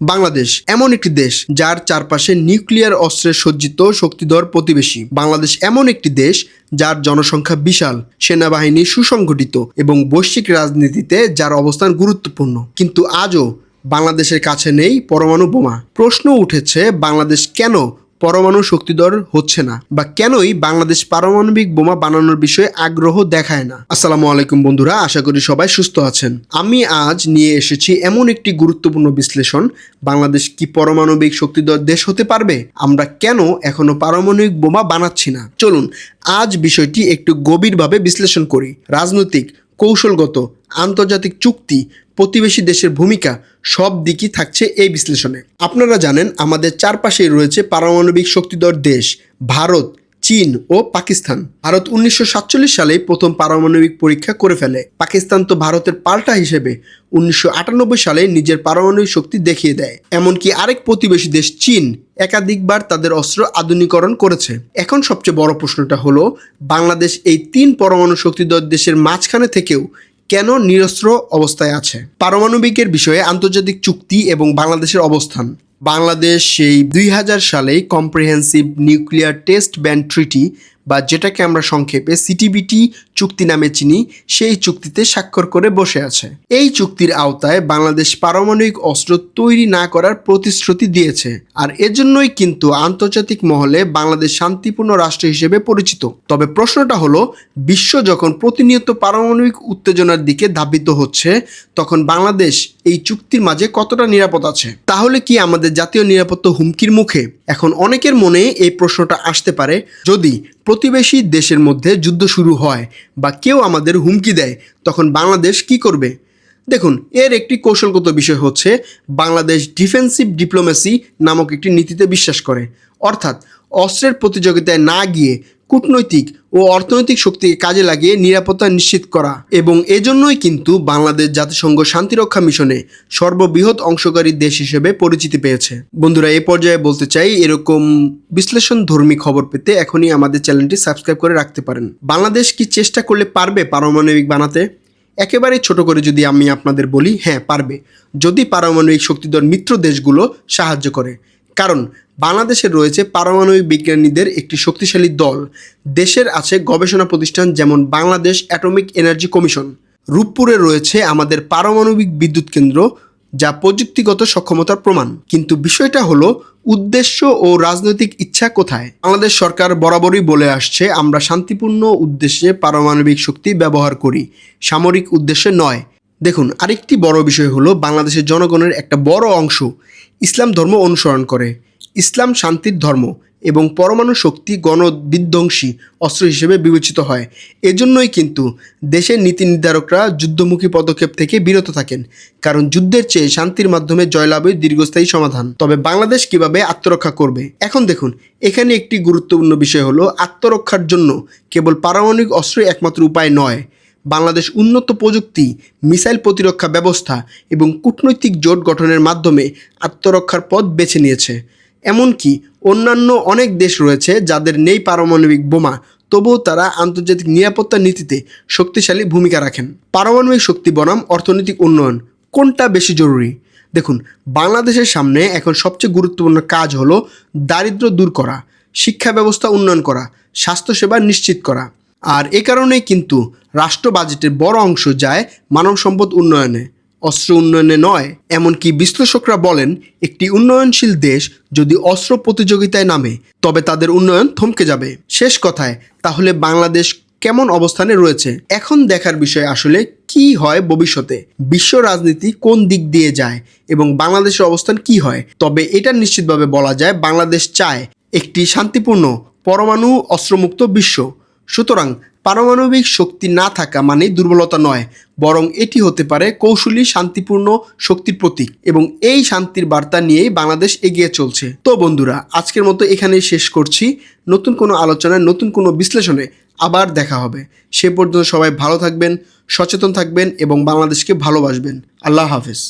বাংলাদেশ এমন একটি দেশ যার চারপাশে নিউক্লিয়ার অস্ত্রে সজ্জিত শক্তিধর প্রতিবেশী। বাংলাদেশ এমন একটি দেশ যার জনসংখ্যা বিশাল, সেনাবাহিনী সুসংগঠিত এবং বৈশ্বিক রাজনীতিতে যার অবস্থান গুরুত্বপূর্ণ। কিন্তু আজও বাংলাদেশের কাছে নেই পরমাণু বোমা। প্রশ্ন উঠেছে, বাংলাদেশ কেন পরমাণু শক্তিধর হচ্ছে না বা কেনই বাংলাদেশ পারমাণবিক বোমা বানানোর বিষয়ে আগ্রহ দেখায় না। আসসালামু আলাইকুম বন্ধুরা, আশা করি সবাই সুস্থ আছেন। আমি আজ নিয়ে এসেছি এমন একটি গুরুত্বপূর্ণ বিশ্লেষণ, বাংলাদেশ কি পারমাণবিক শক্তিধর দেশ হতে পারবে? আমরা কেন এখনও পারমাণবিক বোমা বানাচ্ছি না? চলুন আজ বিষয়টি একটু গভীরভাবে বিশ্লেষণ করি। রাজনৈতিক কৌশলগত, আন্তর্জাতিক চুক্তি, প্রতিবেশী দেশের ভূমিকা, সব দিকই থাকছে এই বিশ্লেষণে। আপনারা জানেন, আমাদের চারপাশেই রয়েছে পারমাণবিক শক্তিধর দেশ, ভারত চীন ও পাকিস্তান। ভারত উনিশশো সাতচল্লিশ সালে প্রথম পারমাণবিক পরীক্ষা করে ফেলে। পাকিস্তান তো ভারতের পাল্টা হিসেবে উনিশশো আটানব্বই সালে নিজের পারমাণবিক শক্তি দেখিয়ে দেয়। এমনকি আরেক প্রতিবেশী দেশ চীন একাধিকবার তাদের অস্ত্র আধুনিকরণ করেছে। এখন সবচেয়ে বড় প্রশ্নটা হলো, বাংলাদেশ এই তিন পরমাণু শক্তিধর দেশের মাঝখানে থেকেও কেন নিরস্ত্র অবস্থায় আছে? পারমাণবিকের বিষয়ে আন্তর্জাতিক চুক্তি এবং বাংলাদেশের অবস্থান। বাংলাদেশ সেই দুই হাজার সালে comprehensive nuclear test ban treaty, বা যেটাকে আমরা সংক্ষেপে সিটিবিটি চুক্তি নামে চিনি, সেই চুক্তিতে স্বাক্ষর করে বসে আছে। এই চুক্তির আওতায় বাংলাদেশ পারমাণবিক অস্ত্র তৈরি না করার প্রতিশ্রুতি দিয়েছে, আর এজন্যই কিন্তু আন্তর্জাতিক মহলে বাংলাদেশ শান্তিপূর্ণ রাষ্ট্র হিসেবে পরিচিত। তবে প্রশ্নটা হলো, বিশ্ব যখন প্রতিনিয়ত পারমাণবিক উত্তেজনার দিকে ধাবিত হচ্ছে, তখন বাংলাদেশ এই চুক্তির মাঝে কতটা নিরাপদ আছে? তাহলে কি আমাদের জাতীয় নিরাপত্তা হুমকির মুখে এখন অনেকের মনে এই প্রশ্নটা আসতে পারে, যদি প্রতিবেশী দেশের মধ্যে যুদ্ধ শুরু হয় বা কেউ আমাদের হুমকি দেয়, তখন বাংলাদেশ কি করবে? দেখুন, এর একটি কৌশলগত বিষয় হচ্ছে বাংলাদেশ ডিফেন্সিভ ডিপ্লোমেসি নামক একটি নীতিতে বিশ্বাস করে। অর্থাৎ অস্ত্রের প্রতিযোগিতায় না গিয়ে কূটনৈতিক ও অর্থনৈতিক শক্তিকে কাজে লাগিয়ে নিরাপত্তা নিশ্চিত করা। এবং এজন্যই কিন্তু বাংলাদেশ জাতিসংঘ শান্তিরক্ষা মিশনে সর্ববৃহৎ অংশকারী দেশ হিসেবে পরিচিতি পেয়েছে। বন্ধুরা, এ পর্যায়ে বলতে চাই, এরকম বিশ্লেষণ ধর্মী খবর পেতে এখনই আমাদের চ্যানেলটি সাবস্ক্রাইব করে রাখতে পারেন। বাংলাদেশ কি চেষ্টা করলে পারবে পারমাণবিক বানাতে? একেবারে ছোট করে যদি আমি আপনাদের বলি হ্যাঁ পারবে। যদি পারমাণবিক শক্তিধর মিত্র দেশগুলো সাহায্য করে। কারণ বাংলাদেশে রয়েছে পারমাণবিক বিজ্ঞানীদের একটি শক্তিশালী দল। দেশের আছে গবেষণা প্রতিষ্ঠান যেমন বাংলাদেশ অ্যাটমিক এনার্জি কমিশন রূপপুরে রয়েছে আমাদের পারমাণবিক বিদ্যুৎ কেন্দ্র, যা প্রযুক্তিগত সক্ষমতার প্রমাণ। কিন্তু বিষয়টা হলো, উদ্দেশ্য ও রাজনৈতিক ইচ্ছা কোথায়? বাংলাদেশ সরকার বরাবরই বলে আসছে, আমরা শান্তিপূর্ণ উদ্দেশ্যে পারমাণবিক শক্তি ব্যবহার করি। সামরিক উদ্দেশ্যে নয়। দেখুন, আরেকটি বড় বিষয় হলো, বাংলাদেশের জনগণের একটা বড় অংশ ইসলাম ধর্ম অনুসরণ করে। ইসলাম শান্তির ধর্ম এবং পরমাণু শক্তি গণবিধ্বংসী অস্ত্র হিসেবে বিবেচিত হয়। এজন্যই কিন্তু দেশের নীতি নির্ধারকরা যুদ্ধমুখী পদক্ষেপ থেকে বিরত থাকেন, কারণ যুদ্ধের চেয়ে শান্তির মাধ্যমে জয়লাভই দীর্ঘস্থায়ী সমাধান। তবে বাংলাদেশ কীভাবে আত্মরক্ষা করবে? এখন দেখুন, এখানে একটি গুরুত্বপূর্ণ বিষয় হলো আত্মরক্ষার জন্য কেবল পারমাণবিক অস্ত্রই একমাত্র উপায় নয়। বাংলাদেশ উন্নত প্রযুক্তি, মিসাইল প্রতিরক্ষা ব্যবস্থা এবং কূটনৈতিক জোট গঠনের মাধ্যমে আত্মরক্ষার পথ বেছে নিয়েছে। এমনকি অন্যান্য অনেক দেশ রয়েছে যাদের নেই পারমাণবিক বোমা, তবুও তারা আন্তর্জাতিক নিরাপত্তা নীতিতে শক্তিশালী ভূমিকা রাখেন। পারমাণবিক শক্তি বনাম অর্থনৈতিক উন্নয়ন, কোনটা বেশি জরুরি? দেখুন, বাংলাদেশের সামনে এখন সবচেয়ে গুরুত্বপূর্ণ কাজ হলো দারিদ্র দূর করা, শিক্ষা ব্যবস্থা উন্নয়ন করা, স্বাস্থ্যসেবা নিশ্চিত করা। আর এ কারণেই কিন্তু রাষ্ট্র বাজেটের বড় অংশ যায় মানব সম্পদ উন্নয়নে, অস্ত্র উন্নয়নে নয়। এমনকি বিশ্লেষকরা বলেন, একটি উন্নয়নশীল দেশ যদি অস্ত্র প্রতিযোগিতায় নামে, তবে তাদের উন্নয়ন থমকে যাবে। শেষ কথায়, তাহলে বাংলাদেশ কেমন অবস্থানে রয়েছে? এখন দেখার বিষয় আসলে কি হয় ভবিষ্যতে? বিশ্ব রাজনীতি কোন দিক দিয়ে যায় এবং বাংলাদেশের অবস্থান কি হয়? তবে এটা নিশ্চিতভাবে বলা যায়, বাংলাদেশ চায় একটি শান্তিপূর্ণ, পরমাণু অস্ত্রমুক্ত বিশ্ব। সুতরাং পারমাণবিক শক্তি না থাকা মানে দুর্বলতা নয়, বরং এটি হতে পারে কৌশলী শান্তিপূর্ণ শক্তির প্রতীক এবং এই শান্তির বার্তা নিয়েই বাংলাদেশ এগিয়ে চলছে। তো বন্ধুরা, আজকের মতো এখানেই শেষ করছি। নতুন কোনো আলোচনায়, নতুন কোনো বিশ্লেষণে আবার দেখা হবে। সে পর্যন্ত সবাই ভালো থাকবেন, সচেতন থাকবেন এবং বাংলাদেশকে ভালোবাসবেন। আল্লাহ হাফেজ।